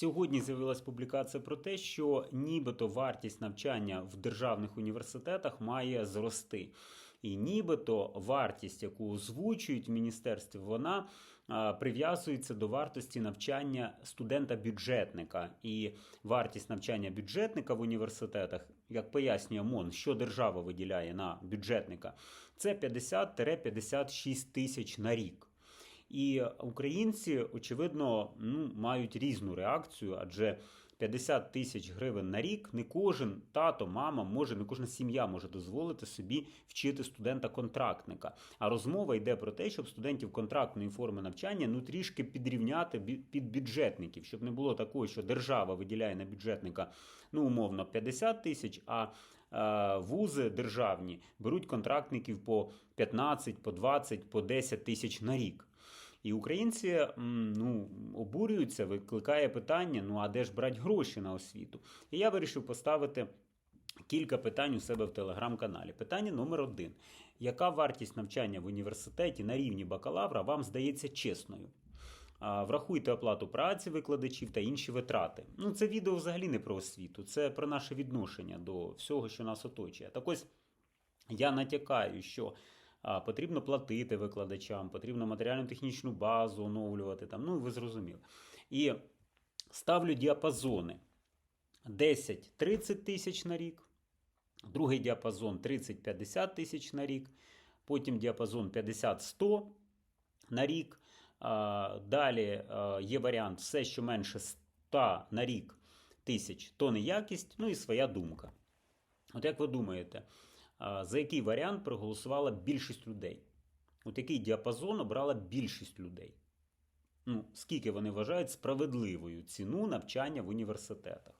Сьогодні з'явилась публікація про те, що нібито вартість навчання в державних університетах має зрости. І нібито вартість, яку озвучують міністерстві, вона прив'язується до вартості навчання студента-бюджетника. І вартість навчання бюджетника в університетах, як пояснює МОН, що держава виділяє на бюджетника, це 50-56 тисяч на рік. І українці, очевидно, ну, мають різну реакцію, адже 50 тисяч гривень на рік не кожен тато, мама може, не кожна сім'я може дозволити собі вчити студента-контрактника. А розмова йде про те, щоб студентів контрактної форми навчання ну трішки підрівняти під бюджетників, щоб не було такого, що держава виділяє на бюджетника ну умовно 50 тисяч, а е, вузи державні беруть контрактників по 15, по 20, по 10 тисяч на рік. І українці ну, обурюються, викликає питання: ну а де ж брати гроші на освіту? І я вирішив поставити кілька питань у себе в телеграм-каналі. Питання номер один: яка вартість навчання в університеті на рівні бакалавра вам здається чесною? Врахуйте оплату праці викладачів та інші витрати. Ну, це відео взагалі не про освіту, це про наше відношення до всього, що нас оточує. Так ось я натякаю, що потрібно платити викладачам, потрібно матеріально-технічну базу оновлювати. Там, ну, ви зрозуміли. І ставлю діапазони 10-30 тисяч на рік, другий діапазон 30-50 тисяч на рік, потім діапазон 50-100 на рік. Далі є варіант все, що менше 100 на рік тисяч, то не якість, ну і своя думка. От як ви думаєте, за який варіант проголосувала більшість людей? От який діапазон обрала більшість людей? Ну, скільки вони вважають справедливою ціну навчання в університетах?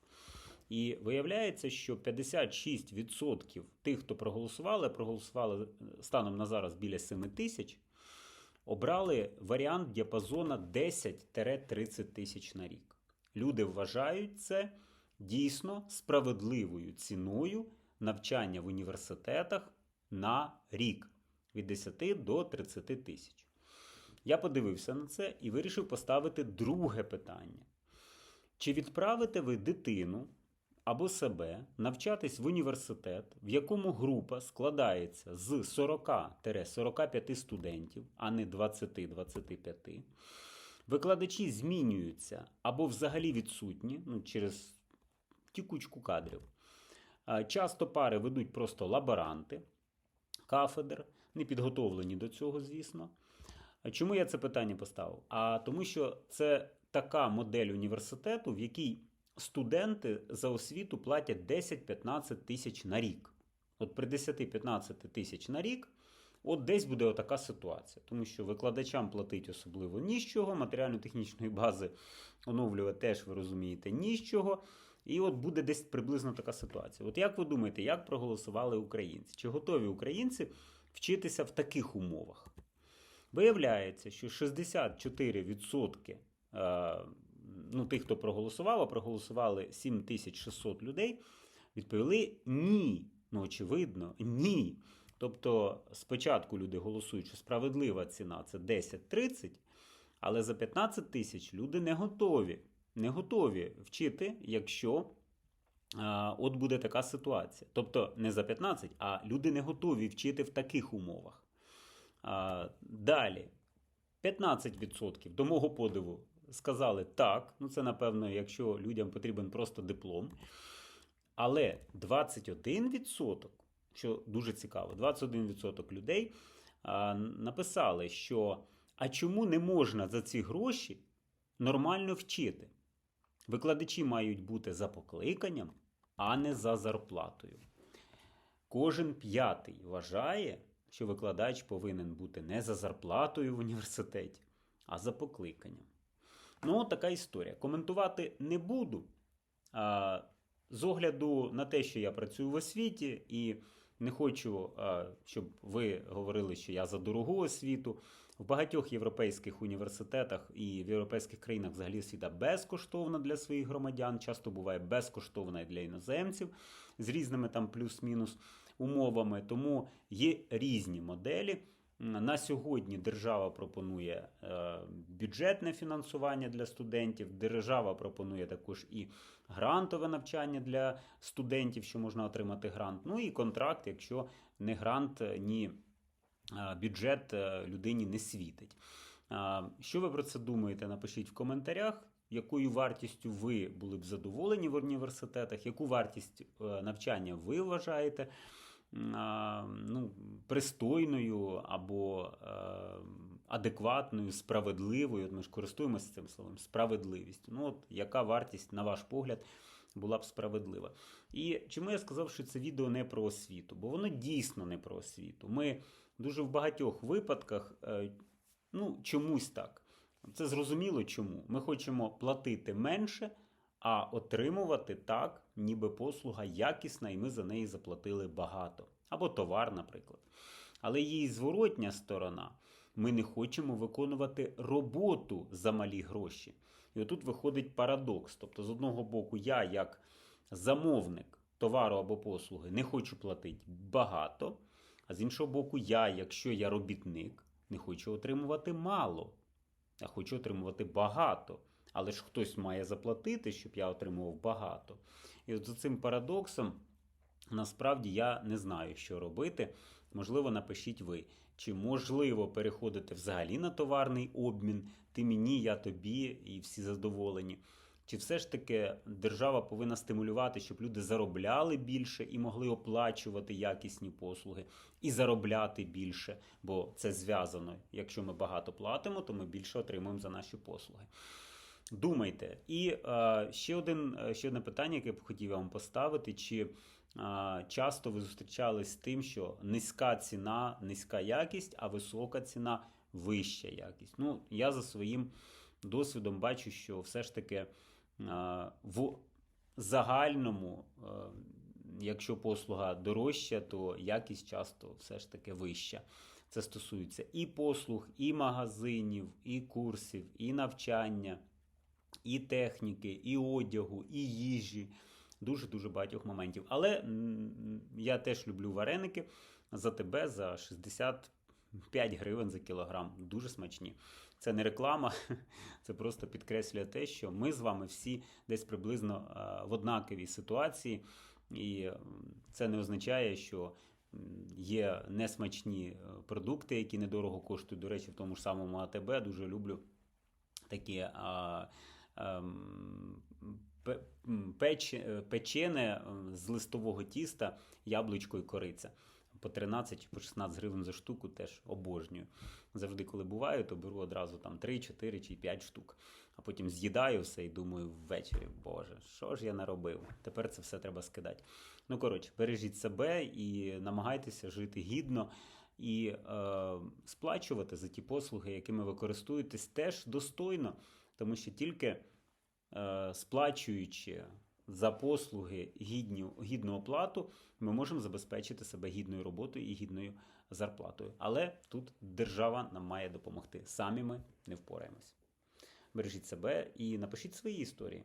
І виявляється, що 56% тих, хто проголосували, проголосували е, станом на зараз біля 7 тисяч, обрали варіант діапазона 10-30 тисяч на рік. Люди вважають це дійсно справедливою ціною навчання в університетах на рік від 10 до 30 тисяч. Я подивився на це і вирішив поставити друге питання. Чи відправите ви дитину або себе навчатись в університет, в якому група складається з 40-45 студентів, а не 20-25? Викладачі змінюються або взагалі відсутні ну, через тікучку кадрів. А, Часто пари ведуть просто лаборанти кафедр, не підготовлені до цього, звісно. Чому я це питання поставив? А тому, що це така модель університету, в якій студенти за освіту платять 10-15 тисяч на рік. От при 10-15 тисяч на рік, от десь буде отака ситуація. Тому що викладачам платить особливо ні з чого, матеріально-технічної бази оновлювати теж, ви розумієте, ні. І от буде десь приблизно така ситуація. От як ви думаєте, як проголосували українці? Чи готові українці вчитися в таких умовах? Виявляється, що 64% е, ну, тих, хто проголосував, проголосували 7600 людей, відповіли ні. Ну, очевидно, ні. Тобто, спочатку люди голосують, що справедлива ціна це 10-30, але за 15 тисяч люди не готові. Не готові вчити, якщо а, от буде така ситуація. Тобто не за 15, а люди не готові вчити в таких умовах. А, далі, 15% до мого подиву сказали так. Ну, це, напевно, якщо людям потрібен просто диплом. Але 21%, що дуже цікаво, 21% людей а, написали, що а чому не можна за ці гроші нормально вчити? Викладачі мають бути за покликанням, а не за зарплатою. Кожен п'ятий вважає, що викладач повинен бути не за зарплатою в університеті, а за покликанням. Ну, така історія. Коментувати не буду. А, з огляду на те, що я працюю в освіті, і не хочу, щоб ви говорили, що я за дорогу освіту. В багатьох європейських університетах і в європейських країнах взагалі освіта безкоштовна для своїх громадян, часто буває безкоштовна і для іноземців з різними там плюс-мінус умовами. Тому є різні моделі На сьогодні держава пропонує е, бюджетне фінансування для студентів. Держава пропонує також і грантове навчання для студентів, що можна отримати грант. Ну і контракт, якщо не грант, е, ні бюджет е, людині не світить. Що ви про це думаєте? Напишіть в коментарях. Якою вартістю ви були б задоволені в університетах, яку вартість е, навчання ви вважаєте ну, пристойною або е, адекватною, справедливою? От ми ж користуємося цим словом справедливістю. Ну, от яка вартість, на ваш погляд, була б справедлива? І чому я сказав, що це відео не про освіту? Бо воно дійсно не про освіту. Ми дуже в багатьох випадках, е, ну, чомусь так. Це зрозуміло чому. Ми хочемо платити менше, а отримувати так, ніби послуга якісна, і ми за неї заплатили багато. Або товар, наприклад. Але її зворотня сторона. Ми не хочемо виконувати роботу за малі гроші. І отут виходить парадокс. Тобто, з одного боку, я, як замовник товару або послуги, не хочу платити багато, а з іншого боку, я, якщо я робітник, не хочу отримувати мало, а хочу отримувати багато. Але ж хтось має заплатити, щоб я отримував багато. І от за цим парадоксом насправді я не знаю, що робити. Можливо, напишіть ви, чи можливо переходити взагалі на товарний обмін, ти мені, я тобі, і всі задоволені. Чи все ж таки держава повинна стимулювати, щоб люди заробляли більше і могли оплачувати якісні послуги і заробляти більше, бо це зв'язано. Якщо ми багато платимо, то ми більше отримуємо за наші послуги. Думайте. І е, ще, один, е, ще одне питання, яке б хотів вам поставити: чи часто ви зустрічались з тим, що низька ціна, низька якість, а висока ціна вища якість? Ну, я за своїм досвідом бачу, що все ж таки в загальному, якщо послуга дорожча, то якість часто все ж таки вища. Це стосується і послуг, і магазинів, і курсів, і навчання, і техніки, і одягу, і їжі. Дуже дуже багатьох моментів. Але я теж люблю вареники за тебе за 65 гривень за кілограм. Дуже смачні. Це не реклама, це просто підкреслює те, що ми з вами всі десь приблизно е, в однаковій ситуації, і це не означає, що є несмачні е, продукти, які недорого коштують. До речі, в тому ж самому АТБ дуже люблю такі а, печ, е, печене е, з листового тіста, яблучко і кориця. По 13 чи по 16 гривень за штуку теж обожнюю. Завжди, коли буваю, то беру одразу там 3, 4 чи 5 штук. А потім з'їдаю все і думаю ввечері, боже, що ж я наробив? Тепер це все треба скидати. Ну, коротше, бережіть себе і намагайтеся жити гідно і е, сплачувати за ті послуги, якими ви користуєтесь, теж достойно, тому що тільки е, сплачуючи за послуги гідню, гідну оплату, ми можемо забезпечити себе гідною роботою і гідною зарплатою. Але тут держава нам має допомогти. Самі ми не впораємось. Бережіть себе і напишіть свої історії.